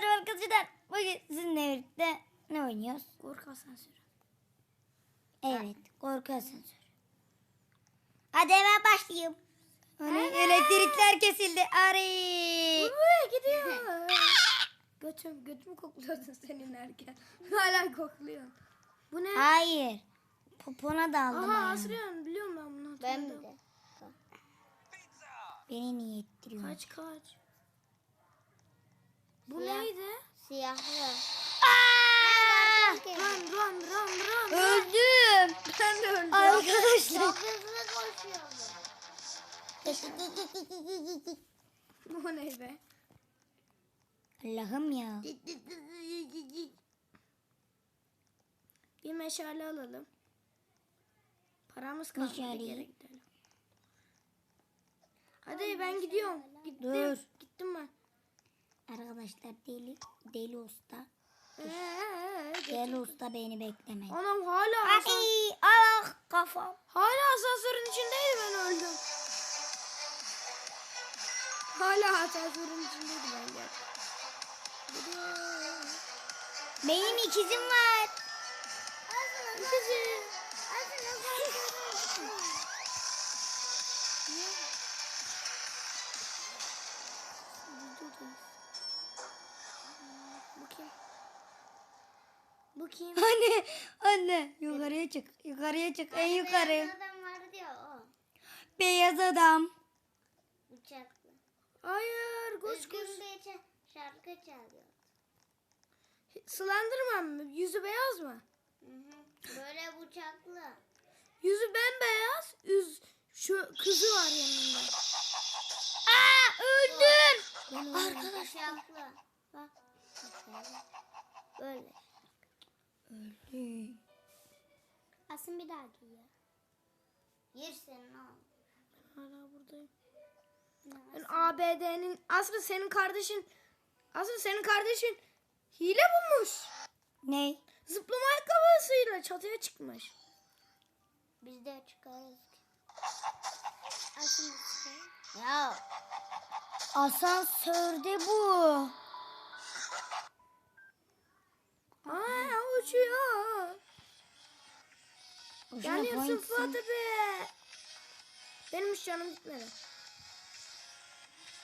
merhaba arkadaşlar. Bugün sizinle birlikte ne oynuyoruz? Korku asansörü. Evet, korku asansörü. Hadi hemen başlayayım. Hani elektrikler kesildi. Ari. Uy, gidiyor. Götüm, götümü kokluyordun sen inerken. Hala kokluyor. Bu ne? Hayır. Popona da aldım. Aha asrıyorum biliyorum ben bunu Ben de. Beni niye ettiriyor? Kaç kaç. Bu Siyah. neydi? Siyahlı. Aa! Run run run run. Öldüm. Ben de öldüm. Arkadaşlar. Çok hızlı koşuyordu. Bu ne be? Allah'ım ya. Bir meşale alalım. Paramız kalmadı geri gidelim. Hadi ben gidiyorum. Gittim. Dur. Gittim ben. Arkadaşlar deli deli usta. Ee, Deli usta beni beklemeyin. Anam hala Ay Allah kafam. hala asansörün içindeydi ben öldüm. Hala asansörün içindeydi ben. Gidiyor. Benim ikizim var. İkisi. Bu kim? Bu kim? Anne, anne yukarıya çık, yukarıya çık, en yukarı. Adam vardı ya o. Beyaz adam. Bıçaklı. Hayır, koş koş. Üzgün şarkı çalıyor. Slenderman mı? Yüzü beyaz mı? Hı hı. Böyle bıçaklı. Yüzü bembeyaz. Yüz şu kızı var yanında. Aa öldüm. Arkadaşlar. Öldüm. Asın bir daha giy ya. Yersin ne. Hala buradayım. Ben ABD'nin aslında senin kardeşin aslında senin kardeşin hile bulmuş. Ne? Zıplama ayakkabısıyla çatıya çıkmış. Biz de çıkarız. Asın Ya. Asansörde bu. Aa uçuyor. Yanıyorsun. Fuat be. Benim hiç canım gitmedi.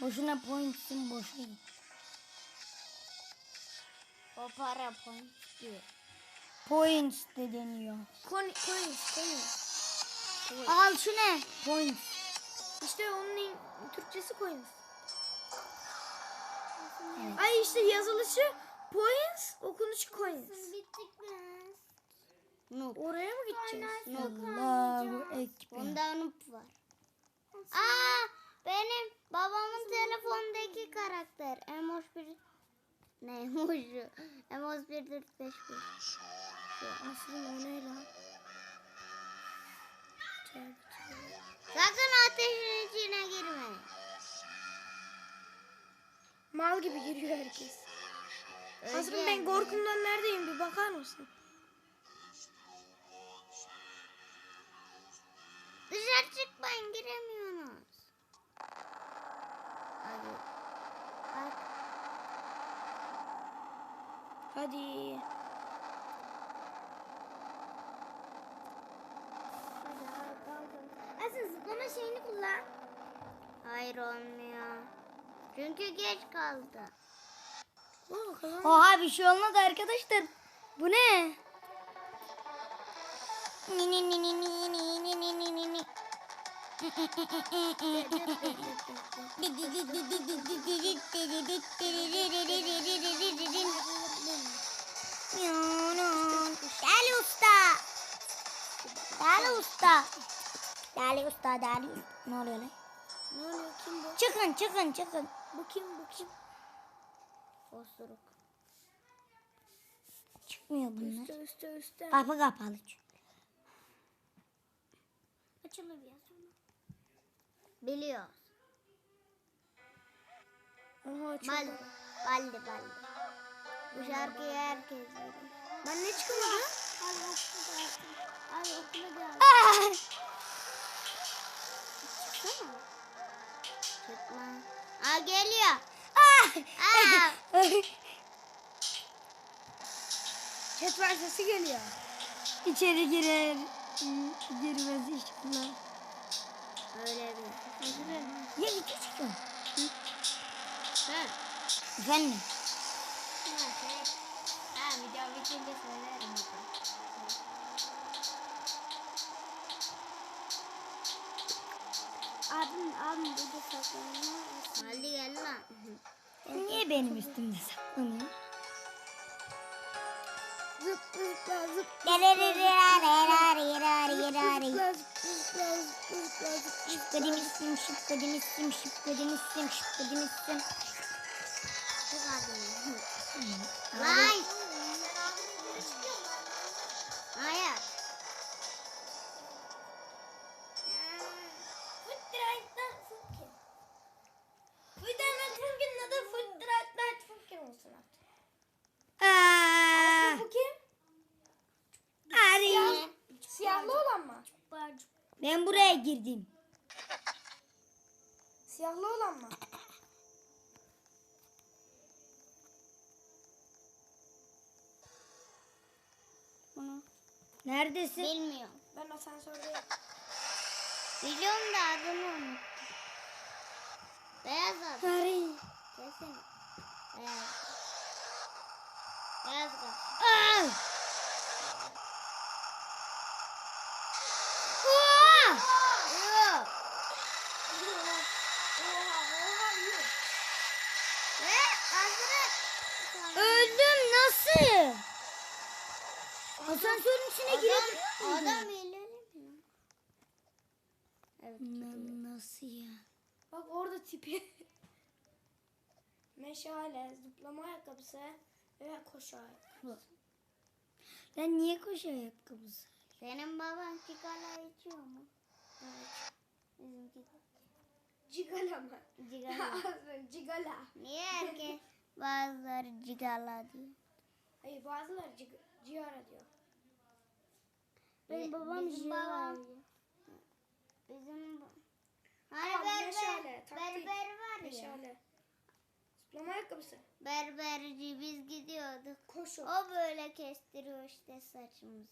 Boşuna pointsin boşuna. O para point diyor. Points de deniyor. Coin, coins, coins. Al şu ne? Points. İşte onun Türkçesi coins. Evet. Ay işte yazılışı points, okunuşu coins. Bittik biz. Noob. Oraya mı gideceğiz? Allahu Ekber. Bunda noob var. Aa benim babamın telefondaki karakter. Emoş bir ne emoju? Emoş bir dört beş bir. Aslında o ne lan? Sakın ateşin içine girme. Mal gibi giriyor herkes. Özge, ben korkumdan neredeyim bir bakar mısın? Dışarı çıkmayın giremiyorsunuz. Hadi. Bak. Hadi. Asıl zıplama şeyini kullan. Hayır olmuyor. Çünkü geç kaldı. Kazan- Oha bir şey olmadı arkadaşlar. Bu ne? Ni ni ni ni ni ni ni ni ni ni ni. Deli usta. Deli usta. Deli usta, deli usta. Ne oluyor lan? Ne oluyor kim bu? Çıkın, çıkın, çıkın. Bu kim bu kim? Osuruk. Çıkmıyor bunlar. Üste üste üste. Kapı kapalı çünkü. Açılır ya sonra. Biliyoruz. Oha çok. Baldi. Baldi baldi. Bu şarkıyı herkes bilir. Ben ne çıkmadı? Ay okula Ay okula geldi. Ah! Çıksana. Çıkma. Aa geliyor. Ah! Aa. Ketmen sesi geliyor. İçeri girer. Girmez inşallah. Öyle bir. Ya iki çıkıyor. Ha. Efendim. Ha video bitince söylerim. Abim abim burada saklanıyor. Hadi gel lan. Niye benim üstümde saklanıyor? Zıp zıpla zıp Zıpkıdım istim, şıpkıdım istim, Ben buraya girdim. Siyahlı olan mı? Bunu Neredesin? bilmiyorum. Ben asansördeyim. Biliyorum da adını unuttum. Beyaz adam. Ari. Kesin. Beyaz. Beyaz adam. Aa! Aa! Yok. Ve hazır. Öldüm nasıl? Asansörün içine girdim. Adam, adam mi? Evet. Na- Nasıl ya? Bak orada tipi. Meşale, zıplama ayakkabısı ve koşu ayakkabısı. Ben niye koşu ayakkabısı? Senin baban sigara içiyor mu? Evet. Bizimki. Cigala mı? Cigala. Cigala. Niye herkes bazıları cigala diyor? Hayır bazıları cig cigara diyor. Benim babam bizim babam, Bizim ba- Hani Tamam, berber, meşale, taktik. berber var ya. Meşale. Zıplama ayakkabısı. Berberci biz gidiyorduk. Koşu. O böyle kestiriyor işte saçımızı.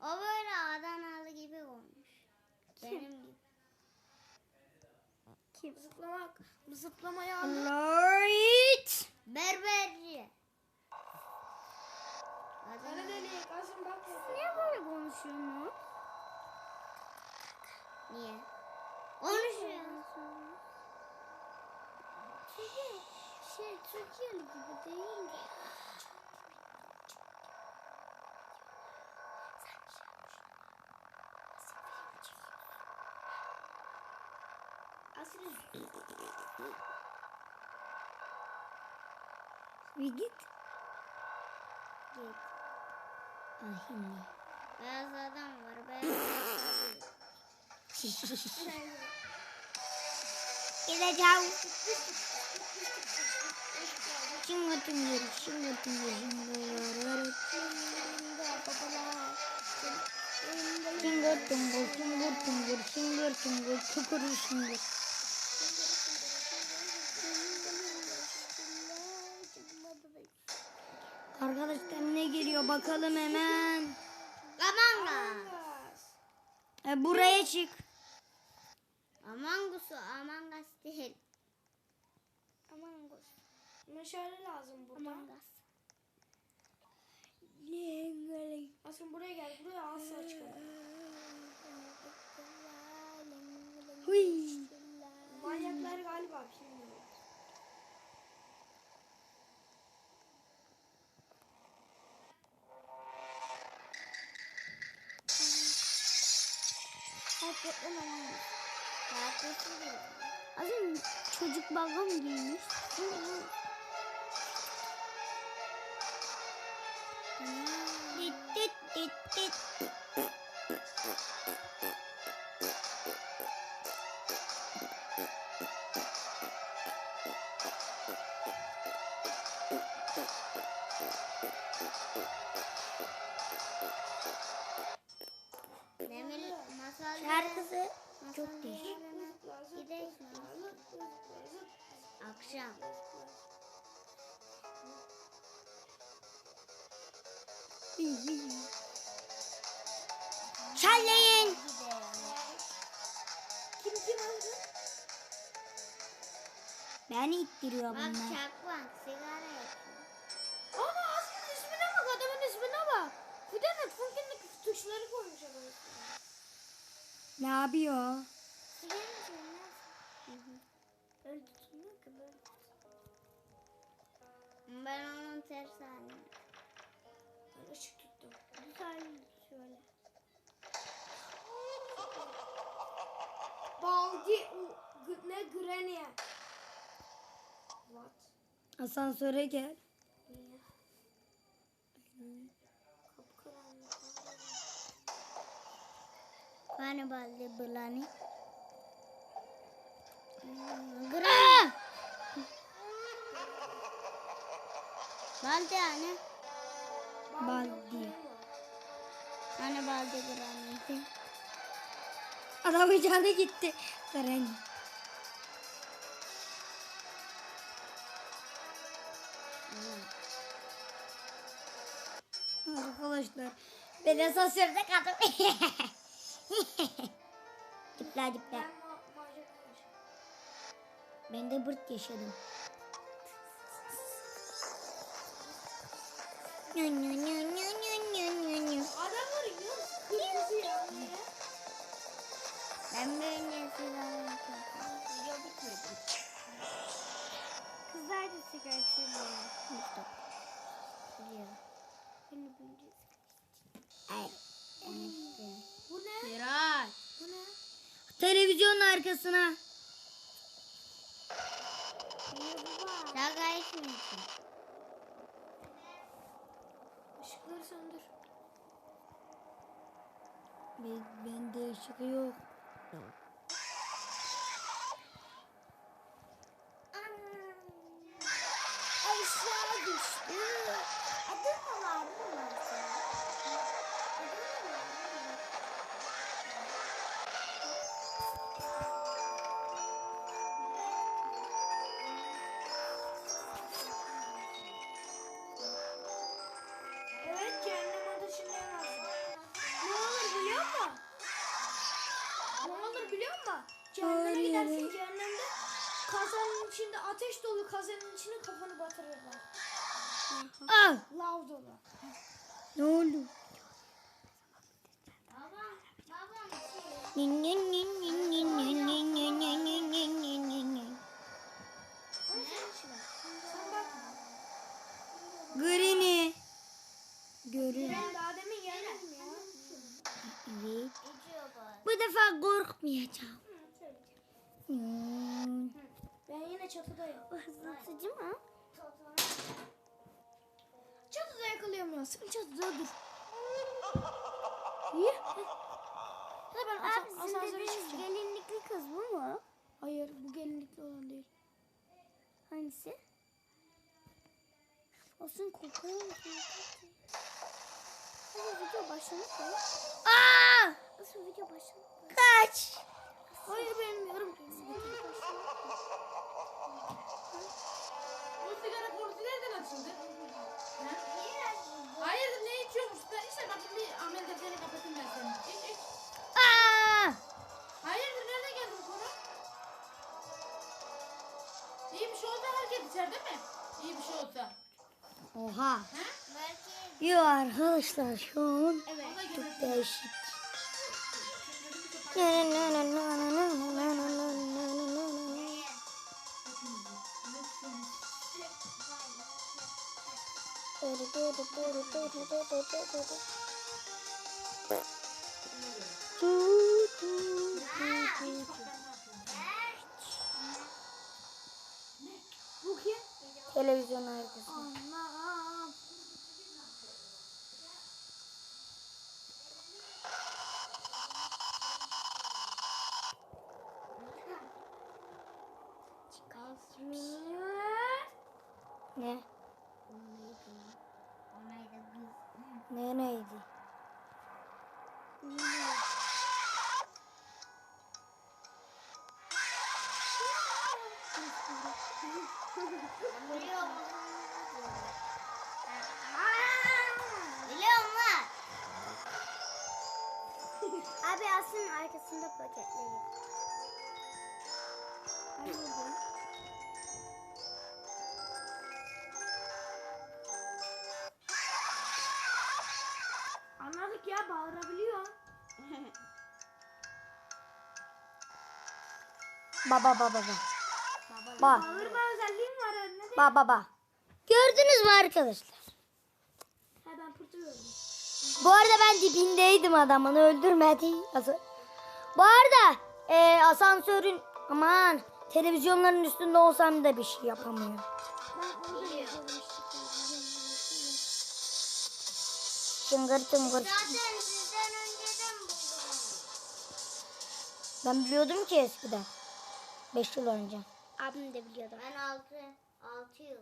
O böyle Adanalı gibi olmuş. Benim gibi. Kim? Zıplama, zıplamayı aldı. Light. Berberci. Kara delik. Asım bak. Niye böyle konuşuyorsun? Niye? Konuşuyorsun. Çünkü şey Türkiye'li gibi değil. Asım. Bir git. Git. Ay şimdi. Beyaz adam var. Beyaz Gideceğim. Şimdi tüngür, şimdi tüngür, şimdi Şıngır tıngır, şıngır tıngır, şıngır tıngır, çukur şıngır. Arkadaşlar ne geliyor bakalım hemen. Among Us. E, buraya çık. Among Us'u Among Us değil. Aman Us. Meşale lazım burada. Among Us. Asım buraya gel. Buraya asla çıkalım. Manyaklar galiba bilmiyorum. Değil. Az çocuk balgam giymiş. Dit dit dit dit. Çallayın. Kim kim öldü? Beni ittiriyor Bak bunlar. çakmak sigara yakıyor. Ama aslında ismine bak adamın ismine bak. Bu da ne? Funkin'lik tuşları koymuş adam ismine. Ne yapıyor? Sigara Öyle tutmuyor ki böyle. Ben onun ters halini. Ben ışık tuttum. Güzel şöyle. Baldi ne Grenier. What? Asansöre gel. Niye? Bana balde bulani. Gra. Balde anne. Baldi. Anne balde graniti. Adam canı gitti. Karen. Hmm. Arkadaşlar ben esas yerde kaldım. dipler dipler. Ben de bırt yaşadım. Adamlar yiyor. Ben böyle sigara. Video bitmedi. Kızlar da sigara içiyor. Biliyorum. Beni büyüyünce Ay. Bu ne? Miray. Bu ne? Televizyonun arkasına. Sigara içmiyorsun. Işıkları söndür. Ben, bende ışık yok. Network. Grini. Görün. Evet. Bu defa korkmayacağım. Ben yine çatıdayım. Hızlı sıcı? Çatıda yakalayamıyorsun. Çatıda dediğiniz gelinlikli kız bu mu? Hayır bu gelinlikli olan değil. Hangisi? Olsun kokuyor? Hadi video başlamış mı? Aa! Nasıl video başlamış mı? Kaç. Hayır bilmiyorum. Bu sigara borusu nereden açıldı? Ha? Hayır ne içiyormuş da işte bakın bir amel defterini kapatayım ben senin. İç içer değil mi? İyi bir şey olsa. Oha. Ha? Belki Yo arkadaşlar şu an Evet. Çok değişik. Televizyon arkasında. Aa. Bağırabiliyor. Baba baba baba. Bak Bağırma özelliğim var de. baba baba. Gördünüz mü arkadaşlar? Ha ben gördüm. Bu arada ben dibindeydim adamın öldürmedi. Bu arada e, asansörün aman televizyonların üstünde olsam da bir şey yapamıyor. Tıngır tıngır. Zaten sizden önceden buldum. Ben biliyordum ki eskiden. 5 yıl önce. Abim de biliyordu. Ben 6 6 yıl.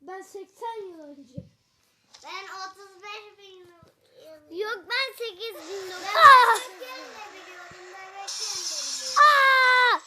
Ben 80 yıl önce. Ben 35 bin yıl. Yok ben 8 bin yıl. Ah! Ben de biliyorum. Bebekken de biliyorum. Aa!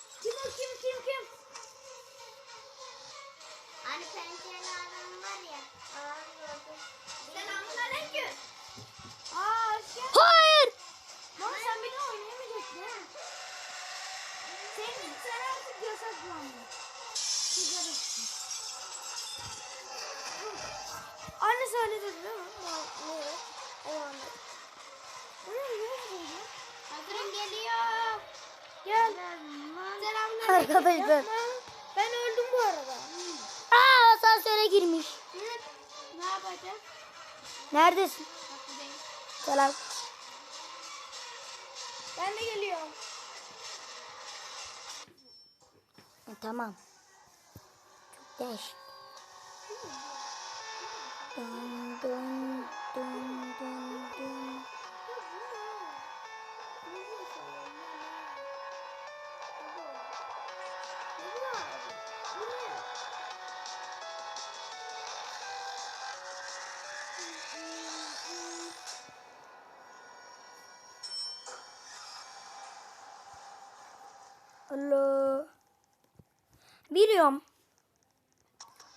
Arkadaşlar. Yapma. Ben öldüm bu arada. Aa asansöre girmiş. Ne yapacağız? Neredesin? Selam. Ben de geliyorum. E, tamam. Çok değişik. Dın dın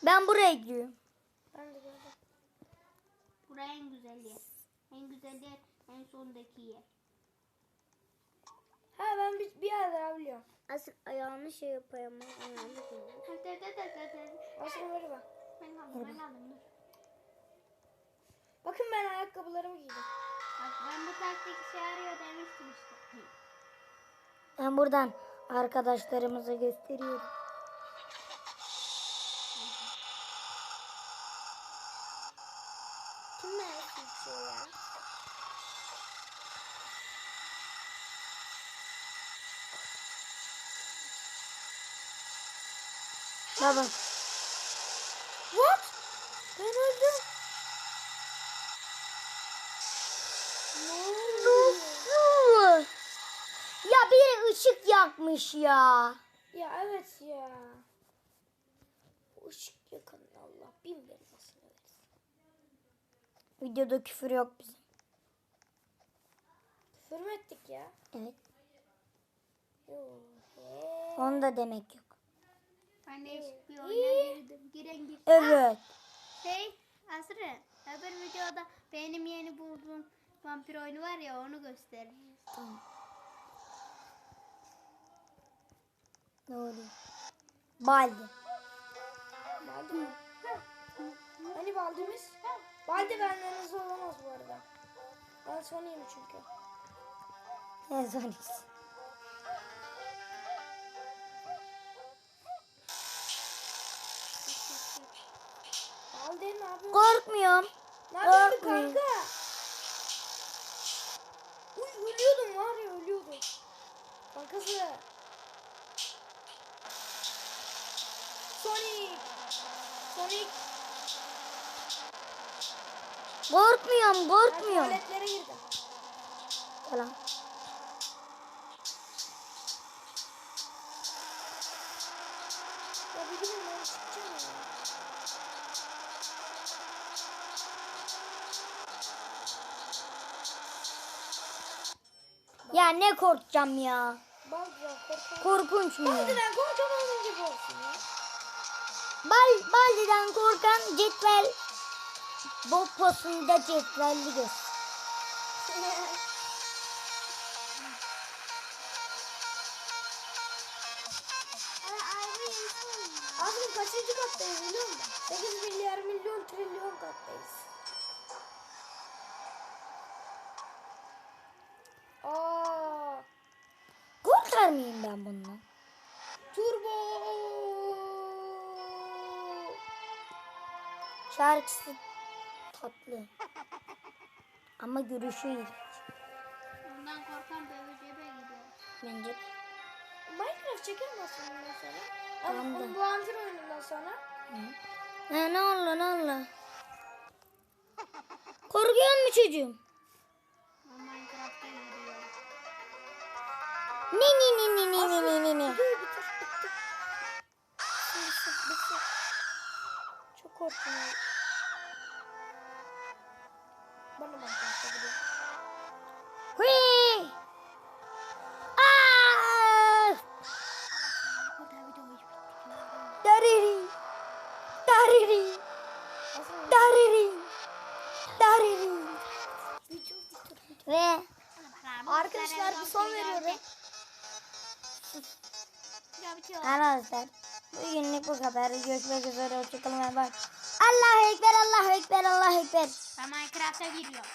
Ben buraya gidiyorum. Ben de gördüm. Buraya en güzel yer. En güzel yer en sondaki yer. Ha ben bir, bir yer daha biliyorum. Asıl ayağını şey yapayım. Ayağını koyayım. Hadi hadi hadi hadi. Aslında böyle bak. Ben aldım ben aldım dur. Bakın ben ayakkabılarımı giydim. Bak ben bu taktik işe yarıyor demiştim işte. Ben buradan arkadaşlarımıza gösteriyorum. Baba. What? Ben öldüm. Nasıl? Ya biri ışık yakmış ya. Ya evet ya. Bu ışık yakın Allah bin vermesin versin. Videoda küfür yok bizim. Küfür mü ettik ya? Evet. He. Onu da demek yok. Ben değişik bir oyuna girdim. Giren gir. Evet. Şey Asrı öbür videoda benim yeni bulduğum vampir oyunu var ya onu göster. Ne oluyor? Baldi. Baldi mi? Hani Baldi'miz? Baldi benden hızlı olamaz bu arada. Ben sonuyum çünkü. Ne sonrası? Ne yapıyorsun? Korkmuyorum. Ne yapıyorsun korkmayın. kanka? Uy ölüyordum var ya ölüyordum. Kankası. Sonic. Sonic. Korkmuyorum, Ben korkmuyorum. tuvaletlere girdim. Falan. ben ne korkacağım ya. Bal ya. Korkunç mu? Baldi'den korkan gibi olsun ya. Bal, Baldi'den korkan cetvel Bob posunda cetvelli göz. Aslında kaçıncı kattayız biliyor musun? 8 milyar milyon trilyon kattayız. Mıyım ben bundan? turbo. Şarkısı tatlı. Ama görüşü iyi. Ondan korkan cebe gidiyor. Bence de. Minecraft çeker misin bundan sonra? Tamam Ama da. bu antir oyunundan sonra. Ha, ne oldu ne oldu? Korkuyor mu çocuğum? Ne ne ne ne ne ne ne ne. Bitsin. Çok korktum. Bana bak. Hui! Dariri. Dariri. Dariri. Dariri. Ve Arkadaşlar bir son veriyorum. Arkadaşlar bugünlük bu kadar. Görüşmek üzere. Hoşçakalın. Allahu Ekber. Allahu Ekber. Allahu Ekber. Ben Minecraft'a giriyorum.